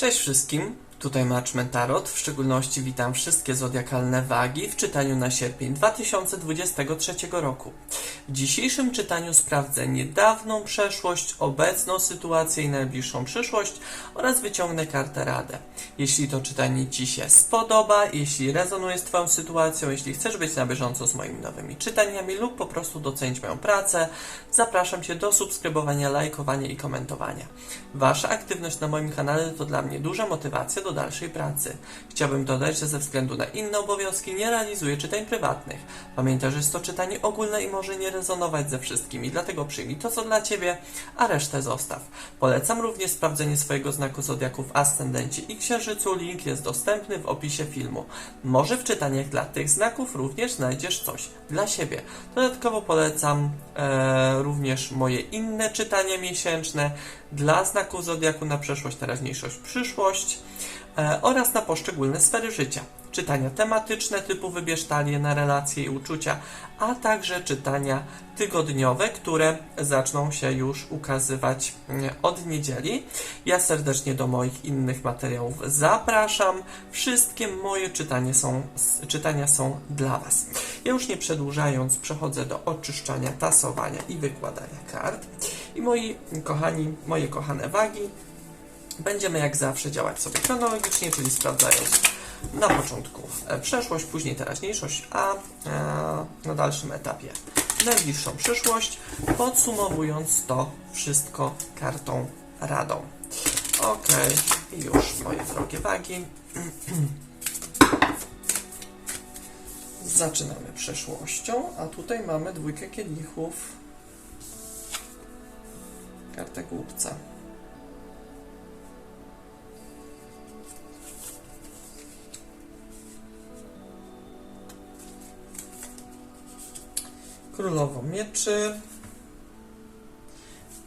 Cześć wszystkim, tutaj Matchman Tarot. W szczególności witam wszystkie zodiakalne wagi w czytaniu na sierpień 2023 roku. W dzisiejszym czytaniu sprawdzę niedawną przeszłość, obecną sytuację i najbliższą przyszłość oraz wyciągnę kartę Radę. Jeśli to czytanie Ci się spodoba, jeśli rezonuje z Twoją sytuacją, jeśli chcesz być na bieżąco z moimi nowymi czytaniami lub po prostu docenić moją pracę, zapraszam Cię do subskrybowania, lajkowania i komentowania. Wasza aktywność na moim kanale to dla mnie duża motywacja do dalszej pracy. Chciałbym dodać, że ze względu na inne obowiązki nie realizuję czytań prywatnych. Pamiętaj, że jest to czytanie ogólne i może nie rezonować ze wszystkimi, dlatego przyjmij to, co dla Ciebie, a resztę zostaw. Polecam również sprawdzenie swojego znaku zodiaku w ascendencie i księżycu. Link jest dostępny w opisie filmu. Może w czytaniach dla tych znaków również znajdziesz coś dla siebie. Dodatkowo polecam e, również moje inne czytania miesięczne dla znaków zodiaku na przeszłość, teraźniejszość, przyszłość oraz na poszczególne sfery życia. Czytania tematyczne typu wybierz talię na relacje i uczucia, a także czytania tygodniowe, które zaczną się już ukazywać mm, od niedzieli. Ja serdecznie do moich innych materiałów zapraszam. Wszystkie moje czytanie są, czytania są dla Was. Ja już nie przedłużając, przechodzę do oczyszczania, tasowania i wykładania kart. I moi kochani, moje kochane wagi, będziemy jak zawsze działać sobie chronologicznie, czyli sprawdzając na początku e, przeszłość, później teraźniejszość, a e, na dalszym etapie najbliższą przyszłość, podsumowując to wszystko kartą radą. Ok, już moje drogie wagi. Zaczynamy przeszłością, a tutaj mamy dwójkę kielichów. Kartę głupca. Królową mieczy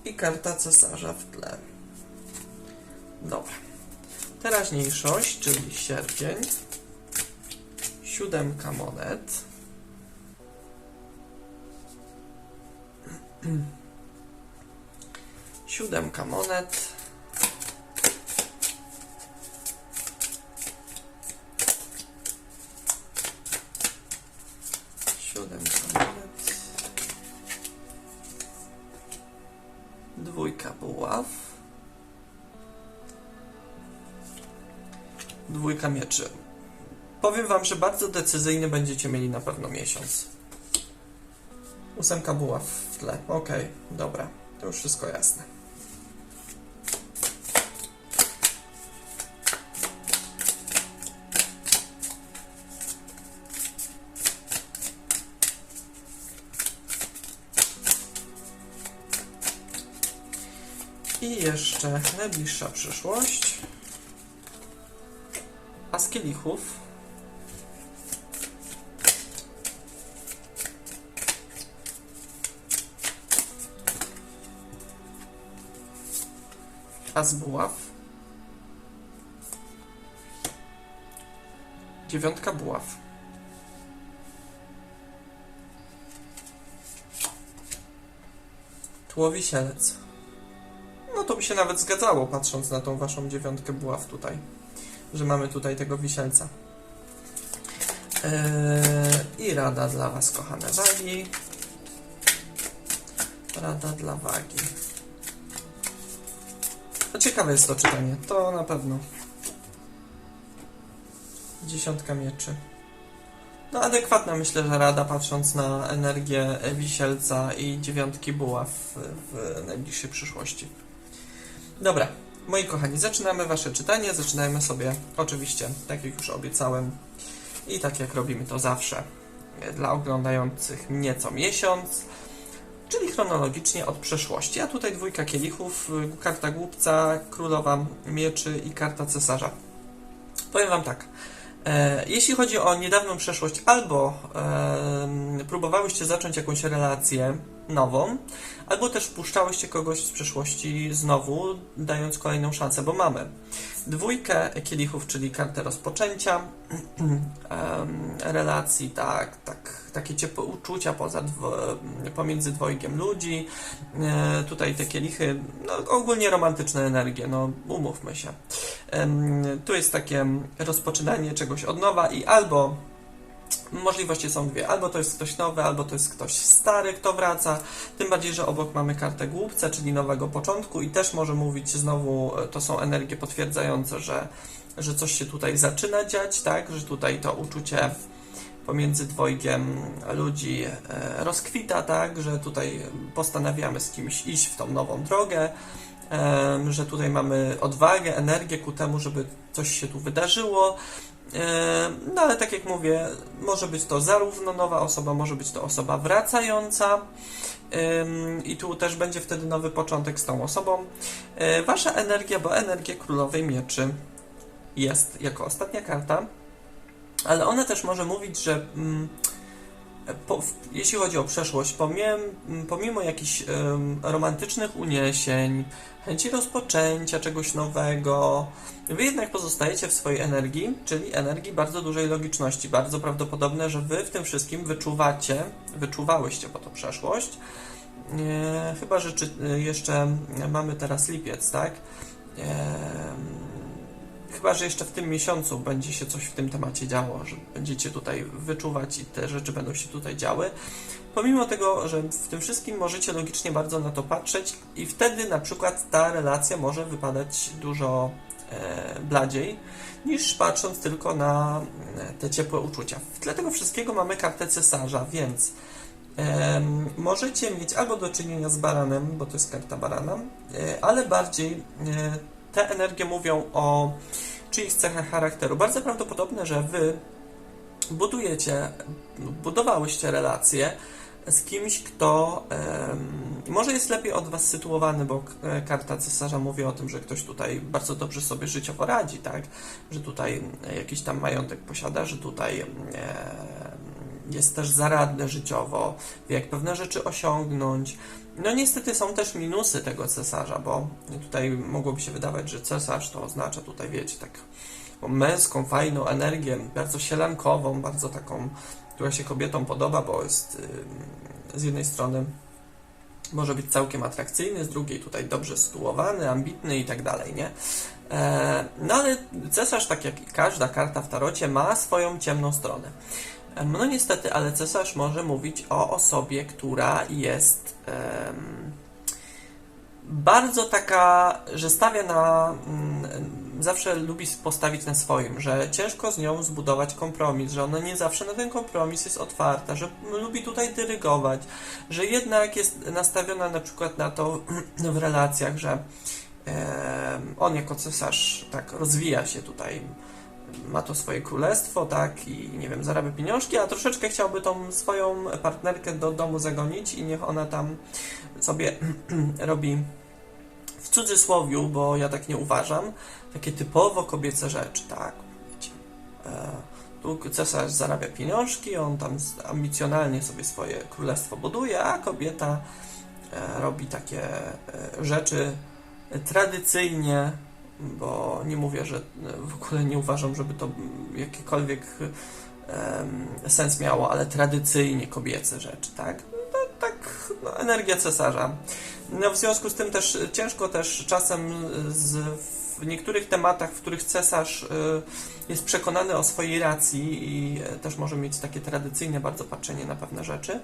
i karta cesarza w tle. Dobra. Teraźniejszość, czyli sierpień. Siódemka monet. Siódemka monet. Powiem wam, że bardzo decyzyjny będziecie mieli na pewno miesiąc. Ósemka buław w tle. Okej, dobra. To już wszystko jasne. I jeszcze najbliższa przyszłość. A z kielichów z buław Dziewiątka buław Tło wisielec No to by się nawet zgadzało, patrząc na tą waszą dziewiątkę buław tutaj że mamy tutaj tego wisielca. Eee, I rada dla Was, kochane wagi. Rada dla wagi. No ciekawe jest to czytanie, to na pewno. Dziesiątka mieczy. No adekwatna myślę, że rada patrząc na energię wisielca i dziewiątki buław w, w najbliższej przyszłości. Dobra, Moi kochani, zaczynamy Wasze czytanie. Zaczynajmy sobie, oczywiście, tak jak już obiecałem i tak jak robimy to zawsze dla oglądających mnie co miesiąc, czyli chronologicznie od przeszłości. A tutaj dwójka kielichów, y, karta głupca, królowa mieczy i karta cesarza. Powiem Wam tak. E, jeśli chodzi o niedawną przeszłość, albo próbowałyście zacząć jakąś relację nową, albo też wpuszczałyście kogoś z przeszłości znowu, dając kolejną szansę, bo mamy dwójkę kielichów, czyli kartę rozpoczęcia relacji, tak, tak, takie ciepłe uczucia poza dwo, pomiędzy dwojgiem ludzi. E, tutaj te kielichy, no, ogólnie romantyczne energie, no umówmy się. tu jest takie rozpoczynanie czegoś od nowa i albo możliwości są dwie, albo to jest ktoś nowy, albo to jest ktoś stary, kto wraca, tym bardziej, że obok mamy kartę głupca, czyli nowego początku i też może mówić znowu, e, to są energie potwierdzające, że, że coś się tutaj zaczyna dziać, tak, że tutaj to uczucie pomiędzy dwojgiem ludzi e, rozkwita, tak, że tutaj postanawiamy z kimś iść w tą nową drogę, że tutaj mamy odwagę, energię ku temu, żeby coś się tu wydarzyło. Em, No ale tak jak mówię, może być to zarówno nowa osoba, może być to osoba wracająca. Ym, I tu też będzie wtedy nowy początek z tą osobą. E, Wasza energia, bo energię królowej mieczy jest jako ostatnia karta, ale ona też może mówić, że mm, po, jeśli chodzi o przeszłość, pomimo, pomimo jakichś ym, romantycznych uniesień, chęci rozpoczęcia czegoś nowego, wy jednak pozostajecie w swojej energii, czyli energii bardzo dużej logiczności. Bardzo prawdopodobne, że wy w tym wszystkim wyczuwacie, wyczuwałyście po to przeszłość. E, chyba, że czy, e, jeszcze mamy teraz lipiec, tak? E, chyba, że jeszcze w tym miesiącu będzie się coś w tym temacie działo, że będziecie tutaj wyczuwać i te rzeczy będą się tutaj działy. Pomimo tego, że w tym wszystkim możecie logicznie bardzo na to patrzeć i wtedy na przykład ta relacja może wypadać dużo e, bladziej niż patrząc tylko na e, te ciepłe uczucia. W tle tego wszystkiego mamy kartę cesarza, więc em, możecie mieć albo do czynienia z baranem, bo to jest karta barana, e, ale bardziej e, te energie mówią o czyichś cechach charakteru. Bardzo prawdopodobne, że wy budujecie, budowałyście relacje z kimś, kto może jest lepiej od was sytuowany, bo e, karta cesarza mówi o tym, że ktoś tutaj bardzo dobrze sobie życiowo radzi, tak? Że tutaj e, jakiś tam majątek posiada, że tutaj jest też zaradny życiowo, wie jak pewne rzeczy osiągnąć. No niestety są też minusy tego cesarza, bo tutaj mogłoby się wydawać, że cesarz to oznacza tutaj, wiecie, tak męską, fajną energię, bardzo sielankową, bardzo taką, która się kobietom podoba, bo jest ym, z jednej strony może być całkiem atrakcyjny, z drugiej tutaj dobrze sytuowany, ambitny i tak dalej, nie? E, no ale cesarz, tak jak i każda karta w tarocie, ma swoją ciemną stronę. No niestety, ale cesarz może mówić o osobie, która jest em, bardzo taka, że stawia na. mm, Zawsze lubi postawić na swoim, że ciężko z nią zbudować kompromis, że ona nie zawsze na ten kompromis jest otwarta, że lubi tutaj dyrygować, że jednak jest nastawiona na przykład na to w relacjach, że em, on jako cesarz tak rozwija się tutaj ma to swoje królestwo, tak, i nie wiem, zarabia pieniążki, a troszeczkę chciałby tą swoją partnerkę do domu zagonić i niech ona tam sobie robi w cudzysłowiu, bo ja tak nie uważam, takie typowo kobiece rzeczy, tak, wiecie. E, tu cesarz zarabia pieniążki, on tam ambicjonalnie sobie swoje królestwo buduje, a kobieta e, robi takie e, rzeczy tradycyjnie bo nie mówię, że w ogóle nie uważam, żeby to jakikolwiek sens miało, ale tradycyjnie kobiece rzeczy, tak? No, tak, no, energia cesarza. No, w związku z tym też ciężko też czasem z, w niektórych tematach, w których cesarz y, jest przekonany o swojej racji i e, też może mieć takie tradycyjne bardzo patrzenie na pewne rzeczy,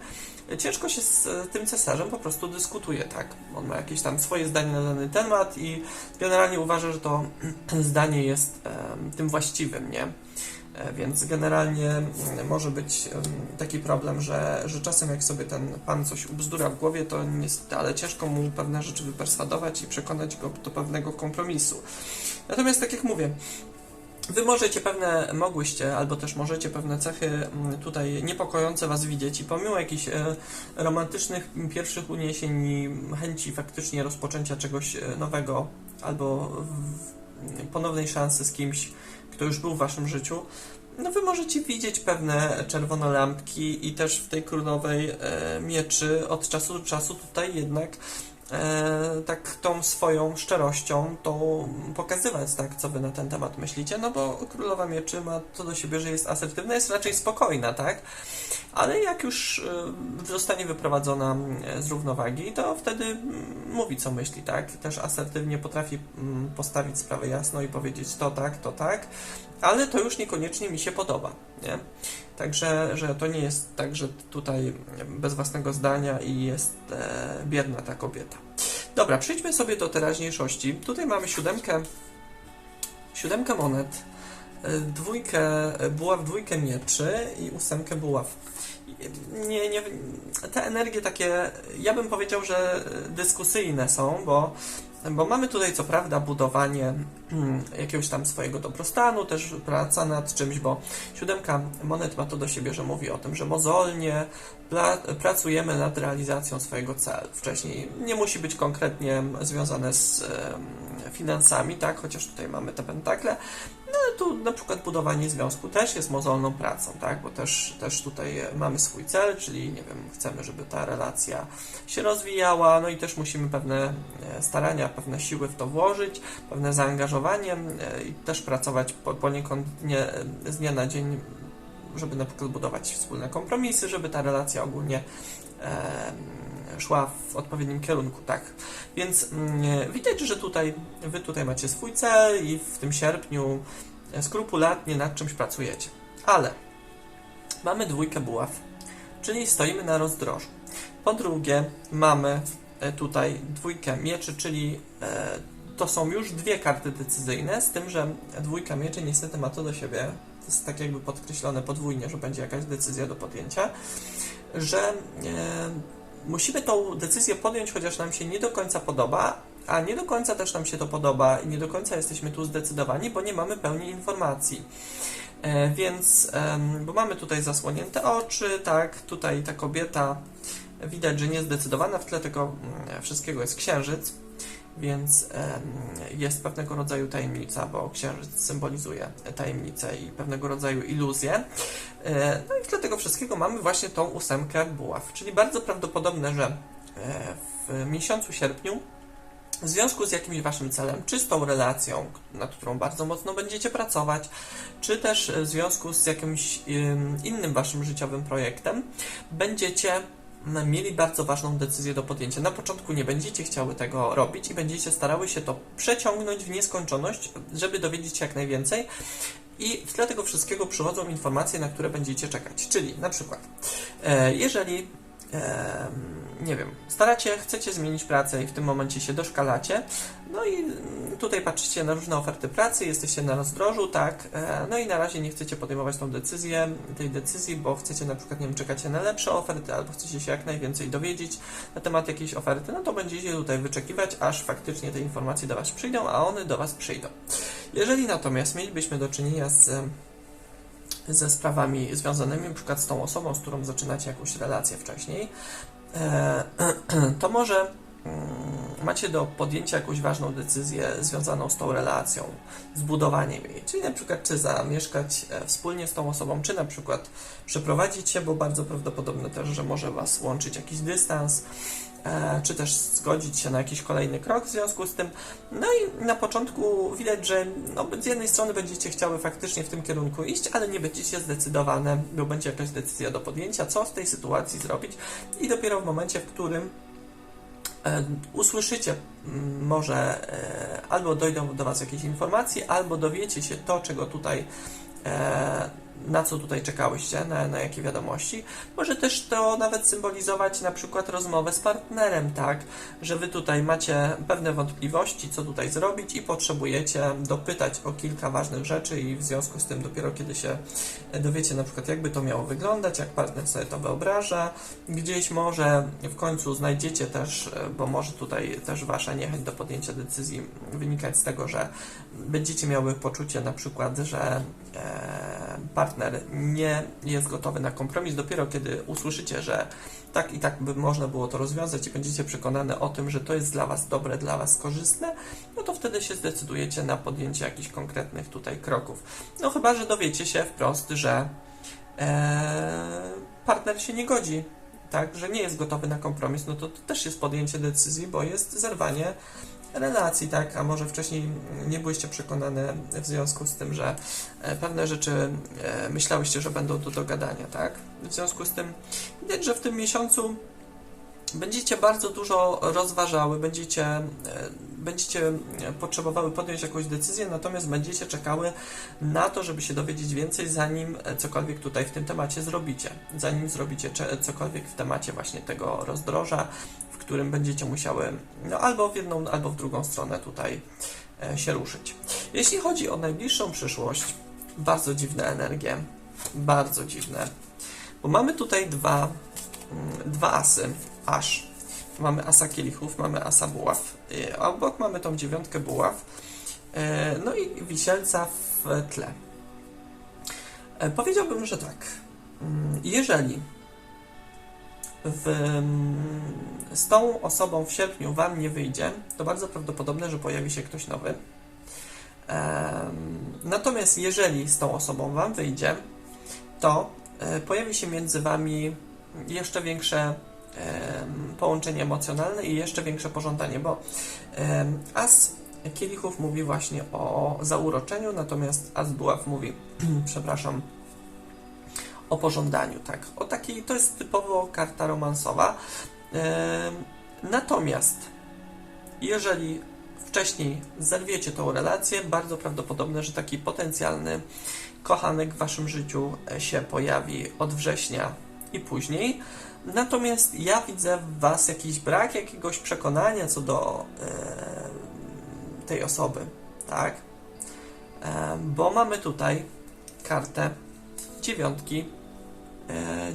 ciężko się z e, tym cesarzem po prostu dyskutuje, tak? On ma jakieś tam swoje zdanie na dany temat i generalnie uważa, że to zdanie jest tym właściwym, nie? E, Więc generalnie mm, może być taki problem, że, że czasem jak sobie ten pan coś ubzdura w głowie, to niestety, ale ciężko mu pewne rzeczy wyperswadować i przekonać go do pewnego kompromisu. Natomiast tak jak mówię, Wy możecie pewne, mogłyście, albo też możecie pewne cechy mm, tutaj niepokojące Was widzieć i pomimo jakichś e, romantycznych pierwszych uniesień i chęci faktycznie rozpoczęcia czegoś e, nowego, albo w, ponownej szansy z kimś, kto już był w Waszym życiu, no Wy możecie widzieć pewne czerwone lampki i też w tej królowej e, mieczy od czasu do czasu tutaj jednak e, tak tą swoją szczerością to pokazywać, tak, co wy na ten temat myślicie, no bo królowa mieczy ma to do siebie, że jest asertywna, jest raczej spokojna, tak, ale jak już e, zostanie wyprowadzona z równowagi, to wtedy mówi, co myśli, tak, też asertywnie potrafi postawić sprawę jasno i powiedzieć to tak, to tak, ale to już niekoniecznie mi się podoba, nie? Także, że to nie jest tak, że tutaj bez własnego zdania i jest e, bierna ta kobieta. Dobra, przejdźmy sobie do teraźniejszości. Tutaj mamy siódemkę, siódemkę monet, e, dwójkę buław, dwójkę mieczy i ósemkę buław. Nie, nie, te energie takie, ja bym powiedział, że dyskusyjne są, bo bo mamy tutaj co prawda budowanie hmm, jakiegoś tam swojego dobrostanu, też praca nad czymś, bo siódemka monet ma to do siebie, że mówi o tym, że mozolnie pra pracujemy nad realizacją swojego celu. Wcześniej nie musi być konkretnie związane z finansami, tak, chociaż tutaj mamy te pentakle, no tu na przykład budowanie związku też jest mozolną pracą, tak? Bo też, też tutaj mamy swój cel, czyli nie wiem, chcemy, żeby ta relacja się rozwijała, no i też musimy pewne e, starania, pewne siły w to włożyć, pewne zaangażowanie e, i też pracować poniekąd nie, z dnia na dzień, żeby na przykład budować wspólne kompromisy, żeby ta relacja ogólnie e, szła w odpowiednim kierunku, tak. Więc mm, widać, że tutaj wy tutaj macie swój cel i w tym sierpniu skrupulatnie nad czymś pracujecie. Ale mamy dwójkę buław, czyli stoimy na rozdrożu. Po drugie, mamy e, tutaj dwójkę mieczy, czyli e, to są już dwie karty decyzyjne, z tym, że dwójka mieczy niestety ma to do siebie, to jest tak jakby podkreślone podwójnie, że będzie jakaś decyzja do podjęcia, że e, musimy tą decyzję podjąć, chociaż nam się nie do końca podoba, a nie do końca też nam się to podoba i nie do końca jesteśmy tu zdecydowani, bo nie mamy pełni informacji. E, więc, bo mamy tutaj zasłonięte oczy, tak, tutaj ta kobieta widać, że niezdecydowana, w tle tego mm, wszystkiego jest księżyc, więc jest pewnego rodzaju tajemnica, bo księżyc symbolizuje tajemnicę i pewnego rodzaju iluzję. E, no i w tle tego wszystkiego mamy właśnie tą ósemkę buław, czyli bardzo prawdopodobne, że e, w miesiącu sierpniu w związku z jakimś waszym celem, czy z tą relacją, nad którą bardzo mocno będziecie pracować, czy też w związku z jakimś innym waszym życiowym projektem, będziecie mieli bardzo ważną decyzję do podjęcia. Na początku nie będziecie chciały tego robić i będziecie starały się to przeciągnąć w nieskończoność, żeby dowiedzieć się jak najwięcej. I w tle tego wszystkiego przychodzą informacje, na które będziecie czekać. Czyli na przykład, e, jeżeli nie wiem, staracie, chcecie zmienić pracę i w tym momencie się doszkalacie, no i tutaj patrzycie na różne oferty pracy, jesteście na rozdrożu, tak, e, no i na razie nie chcecie podejmować tą decyzję, tej decyzji, bo chcecie na przykład, nie wiem, czekacie na lepsze oferty, albo chcecie się jak najwięcej dowiedzieć na temat jakiejś oferty, no to będziecie tutaj wyczekiwać, aż faktycznie te informacje do Was przyjdą, a one do Was przyjdą. Jeżeli natomiast mielibyśmy do czynienia z ze sprawami związanymi np. z tą osobą, z którą zaczynacie jakąś relację wcześniej, e, to może mm, macie do podjęcia jakąś ważną decyzję związaną z tą relacją, z budowaniem jej. Czyli na przykład czy zamieszkać e, wspólnie z tą osobą, czy na przykład przeprowadzić się, bo bardzo prawdopodobne też, że może Was łączyć jakiś dystans, czy też zgodzić się na jakiś kolejny krok w związku z tym. No i na początku widać, że no, z jednej strony będziecie chciały faktycznie w tym kierunku iść, ale nie będziecie zdecydowane, bo będzie jakaś decyzja do podjęcia, co w tej sytuacji zrobić i dopiero w momencie, w którym e, usłyszycie może e, albo dojdą do Was jakieś informacje, albo dowiecie się to, czego tutaj na co tutaj czekałyście, na, na jakie wiadomości. Może też to nawet symbolizować na przykład rozmowę z partnerem, tak, że wy tutaj macie pewne wątpliwości, co tutaj zrobić i potrzebujecie dopytać o kilka ważnych rzeczy i w związku z tym dopiero kiedy się dowiecie na przykład jakby to miało wyglądać, jak partner sobie to wyobraża, gdzieś może w końcu znajdziecie też, bo może tutaj też wasza niechęć do podjęcia decyzji wynikać z tego, że będziecie miały poczucie na przykład, że e, partner nie jest gotowy na kompromis, dopiero kiedy usłyszycie, że tak i tak by można było to rozwiązać i będziecie przekonane o tym, że to jest dla Was dobre, dla Was korzystne, no to wtedy się zdecydujecie na podjęcie jakichś konkretnych tutaj kroków. No chyba, że dowiecie się wprost, że e, partner się nie godzi tak, że nie jest gotowy na kompromis, no to, to też jest podjęcie decyzji, bo jest zerwanie relacji, tak, a może wcześniej nie byłyście przekonane w związku z tym, że e, pewne rzeczy e, myślałyście, że będą do dogadania, tak? W związku z tym widać, że w tym miesiącu będziecie bardzo dużo rozważały, będziecie, e, będziecie potrzebowały podjąć jakąś decyzję, natomiast będziecie czekały na to, żeby się dowiedzieć więcej, zanim cokolwiek tutaj w tym temacie zrobicie. Zanim zrobicie cokolwiek w temacie właśnie tego rozdroża, którym będziecie musiały no, albo w jedną, albo w drugą stronę tutaj e, się ruszyć. Jeśli chodzi o najbliższą przyszłość, bardzo dziwne energie, bardzo dziwne, bo mamy tutaj dwa, mm, dwa asy, aż. Mamy asa kielichów, mamy asa buław, y, a obok mamy tą dziewiątkę buław, e, no i wisielca w tle. E, Powiedziałbym, że tak. Mm, Jeżeli w, z tą osobą w sierpniu Wam nie wyjdzie, to bardzo prawdopodobne, że pojawi się ktoś nowy. Natomiast jeżeli z tą osobą Wam wyjdzie, to e, pojawi się między Wami jeszcze większe połączenie emocjonalne i jeszcze większe pożądanie, bo as kielichów mówi właśnie o zauroczeniu, natomiast as buław mówi, przepraszam, o pożądaniu, tak. O takiej, to jest typowo karta romansowa. Natomiast jeżeli wcześniej zerwiecie tą relację, bardzo prawdopodobne, że taki potencjalny kochanek w waszym życiu e, się pojawi od września i później. Natomiast ja widzę w was jakiś brak jakiegoś przekonania co do tej osoby, tak? Bo mamy tutaj kartę dziewiątki,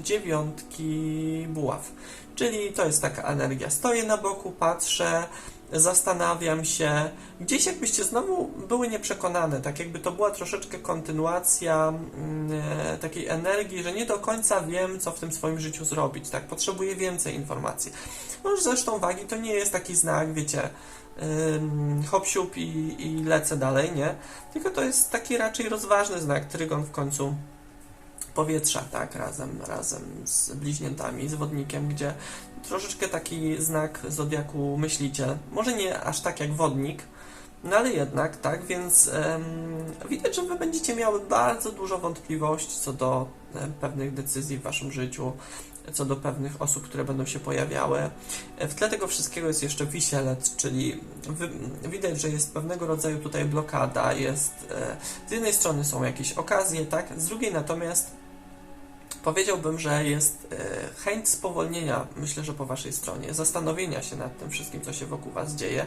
dziewiątki buław. Czyli to jest taka energia. Stoję na boku, patrzę, zastanawiam się. Gdzieś jakbyście znowu były nieprzekonane, tak jakby to była troszeczkę kontynuacja mm, e, takiej energii, że nie do końca wiem, co w tym swoim życiu zrobić, tak? Potrzebuję więcej informacji. No zresztą wagi to nie jest taki znak, wiecie, ym, hop siup i, i lecę dalej, nie? Tylko to jest taki raczej rozważny znak, trygon w końcu powietrza, tak, razem, razem z bliźniętami, z wodnikiem, gdzie troszeczkę taki znak zodiaku myśliciel. Może nie aż tak jak wodnik, no ale jednak, tak, więc em, widać, że wy będziecie miały bardzo dużo wątpliwości co do pewnych decyzji w waszym życiu, co do pewnych osób, które będą się pojawiały. W tle tego wszystkiego jest jeszcze wisielec, czyli wy, widać, że jest pewnego rodzaju tutaj blokada, jest e, z jednej strony są jakieś okazje, tak, z drugiej natomiast powiedziałbym, że jest e, chęć spowolnienia, myślę, że po Waszej stronie, zastanowienia się nad tym wszystkim, co się wokół Was dzieje.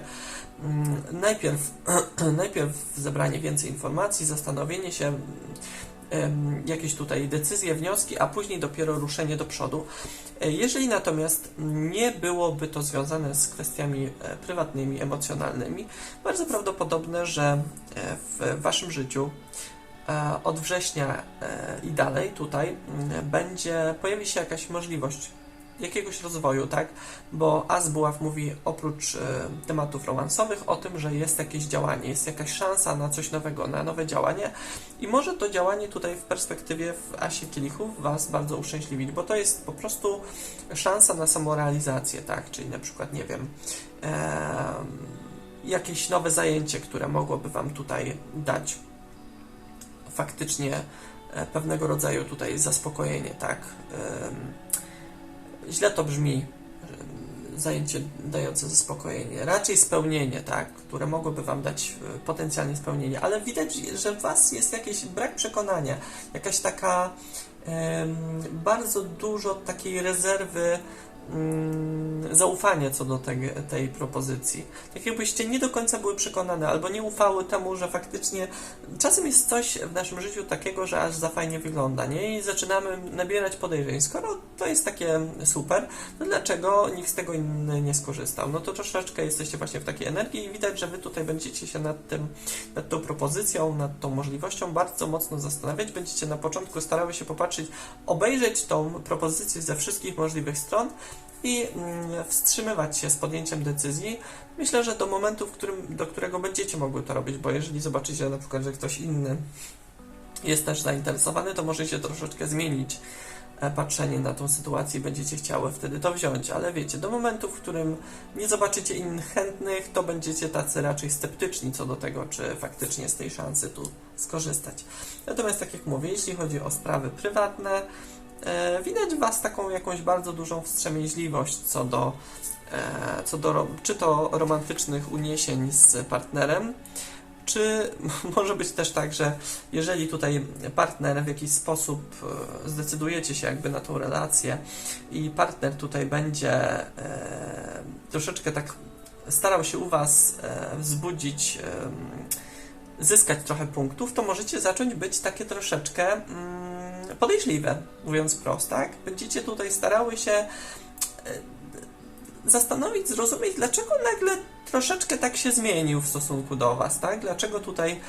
Mm, Najpierw, najpierw zebranie więcej informacji, zastanowienie się, jakieś tutaj decyzje, wnioski, a później dopiero ruszenie do przodu. E, Jeżeli natomiast nie byłoby to związane z kwestiami e, prywatnymi, emocjonalnymi, bardzo prawdopodobne, że w Waszym życiu od września e, i dalej tutaj mm, będzie, pojawi się jakaś możliwość jakiegoś rozwoju, tak? Bo Asbuław mówi oprócz e, tematów romansowych o tym, że jest jakieś działanie, jest jakaś szansa na coś nowego, na nowe działanie i może to działanie tutaj w perspektywie w Asie Kielichów Was bardzo uszczęśliwić, bo to jest po prostu szansa na samorealizację, tak? Czyli na przykład, nie wiem, em, jakieś nowe zajęcie, które mogłoby Wam tutaj dać faktycznie e, pewnego rodzaju tutaj zaspokojenie, tak? Źle to brzmi, zajęcie dające zaspokojenie, raczej spełnienie, tak? Które mogłoby Wam dać e, potencjalnie spełnienie, ale widać, że w Was jest jakiś brak przekonania, jakaś taka bardzo dużo takiej rezerwy mm, zaufania co do tej, tej propozycji. Tak jakbyście nie do końca były przekonane, albo nie ufały temu, że faktycznie czasem jest coś w naszym życiu takiego, że aż za fajnie wygląda, nie? I zaczynamy nabierać podejrzeń. Skoro to jest takie super, to dlaczego nikt z tego inny nie skorzystał? No to troszeczkę jesteście właśnie w takiej energii i widać, że wy tutaj będziecie się nad tym, nad tą propozycją, nad tą możliwością bardzo mocno zastanawiać. Będziecie na początku starały się popatrzeć, obejrzeć tą propozycję ze wszystkich możliwych stron i mm, wstrzymywać się z podjęciem decyzji. Myślę, że do momentu, w którym, do którego będziecie mogły to robić, bo jeżeli zobaczycie na przykład, że ktoś inny jest też zainteresowany, to może się troszeczkę zmienić e, patrzenie na tą sytuację i będziecie chciały wtedy to wziąć, ale wiecie, do momentu, w którym nie zobaczycie innych chętnych, to będziecie tacy raczej sceptyczni co do tego, czy faktycznie z tej szansy tu skorzystać. Natomiast tak jak mówię, jeśli chodzi o sprawy prywatne, widać w Was taką jakąś bardzo dużą wstrzemięźliwość co do, e, co do czy to romantycznych uniesień z partnerem, czy może być też tak, że jeżeli tutaj partner w jakiś sposób e, zdecydujecie się jakby na tą relację i partner tutaj będzie e, troszeczkę tak starał się u Was e, wzbudzić, e, zyskać trochę punktów, to możecie zacząć być takie troszeczkę mm, podejrzliwe, mówiąc prosto, tak? Będziecie tutaj starały się e, zastanowić, zrozumieć, dlaczego nagle troszeczkę tak się zmienił w stosunku do Was, tak? Dlaczego tutaj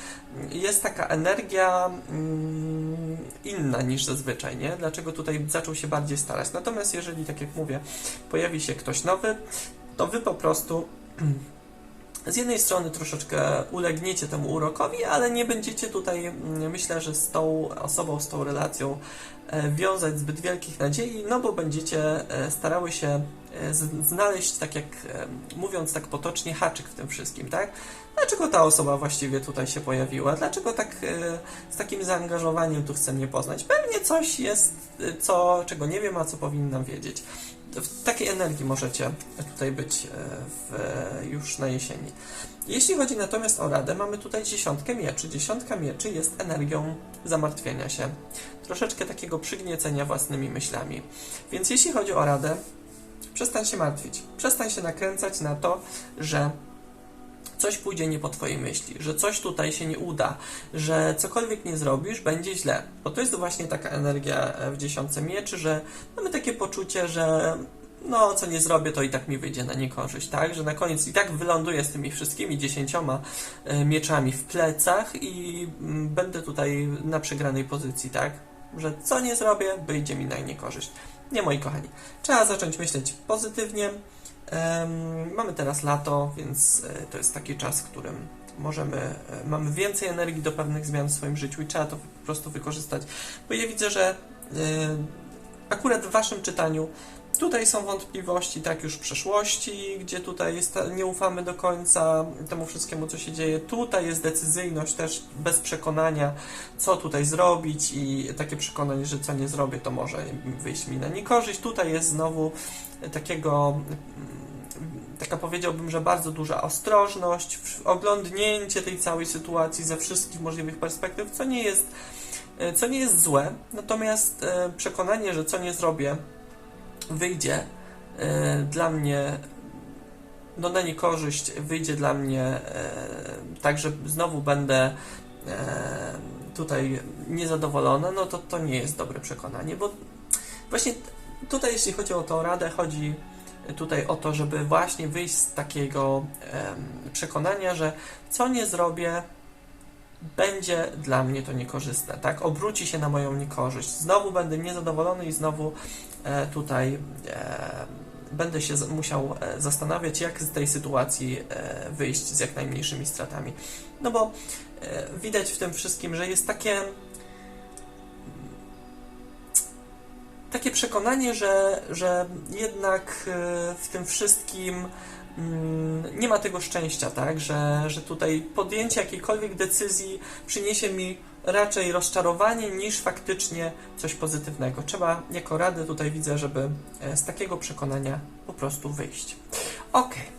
jest taka energia mm, inna niż zazwyczaj, nie? Dlaczego tutaj zaczął się bardziej starać? Natomiast jeżeli, tak jak mówię, pojawi się ktoś nowy, to Wy po prostu z jednej strony troszeczkę ulegniecie temu urokowi, ale nie będziecie tutaj, mm, myślę, że z tą osobą, z tą relacją e, wiązać zbyt wielkich nadziei, no bo będziecie e, starały się e, znaleźć, tak jak mówiąc tak potocznie, haczyk w tym wszystkim, tak? Dlaczego ta osoba właściwie tutaj się pojawiła? Dlaczego tak e, z takim zaangażowaniem tu chce mnie poznać? Pewnie coś jest, e, co, czego nie wiem, a co powinnam wiedzieć. W takiej energii możecie tutaj być e, w, już na jesieni. Jeśli chodzi natomiast o radę, mamy tutaj dziesiątkę mieczy. Dziesiątka mieczy jest energią zamartwienia się, troszeczkę takiego przygniecenia własnymi myślami. Więc jeśli chodzi o radę, przestań się martwić, przestań się nakręcać na to, że coś pójdzie nie po Twojej myśli, że coś tutaj się nie uda, że cokolwiek nie zrobisz, będzie źle. Bo to jest właśnie taka energia e, w dziesiątce mieczy, że mamy takie poczucie, że no, co nie zrobię, to i tak mi wyjdzie na niekorzyść, tak? Że na koniec i tak wyląduję z tymi wszystkimi dziesięcioma e, mieczami w plecach i mm, będę tutaj na przegranej pozycji, tak? Że co nie zrobię, wyjdzie mi na niekorzyść. Nie, moi kochani. Trzeba zacząć myśleć pozytywnie. Mamy teraz lato, więc e, to jest taki czas, w którym możemy, e, mamy więcej energii do pewnych zmian w swoim życiu i trzeba to po prostu wykorzystać. Bo ja widzę, że e, akurat w Waszym czytaniu tutaj są wątpliwości, tak już w przeszłości, gdzie tutaj jest, nie ufamy do końca temu wszystkiemu, co się dzieje. Tutaj jest decyzyjność też bez przekonania, co tutaj zrobić i takie przekonanie, że co nie zrobię, to może wyjść mi na niekorzyść. Tutaj jest znowu takiego taka powiedziałbym, że bardzo duża ostrożność, oglądnięcie tej całej sytuacji ze wszystkich możliwych perspektyw, co nie jest, co nie jest złe, natomiast e, przekonanie, że co nie zrobię, wyjdzie e, dla mnie no na niekorzyść, wyjdzie dla mnie e, tak, że znowu będę e, tutaj niezadowolona, no to to nie jest dobre przekonanie, bo właśnie tutaj jeśli chodzi o tą radę, chodzi tutaj o to, żeby właśnie wyjść z takiego przekonania, że co nie zrobię, będzie dla mnie to niekorzystne, tak? Obróci się na moją niekorzyść. Znowu będę niezadowolony i znowu e, tutaj e, będę się musiał e, zastanawiać, jak z tej sytuacji e, wyjść z jak najmniejszymi stratami. No bo e, widać w tym wszystkim, że jest takie takie przekonanie, że, że jednak e, w tym wszystkim nie ma tego szczęścia, tak? Że, że tutaj podjęcie jakiejkolwiek decyzji przyniesie mi raczej rozczarowanie niż faktycznie coś pozytywnego. Trzeba jako radę tutaj widzę, żeby e, z takiego przekonania po prostu wyjść. Okej.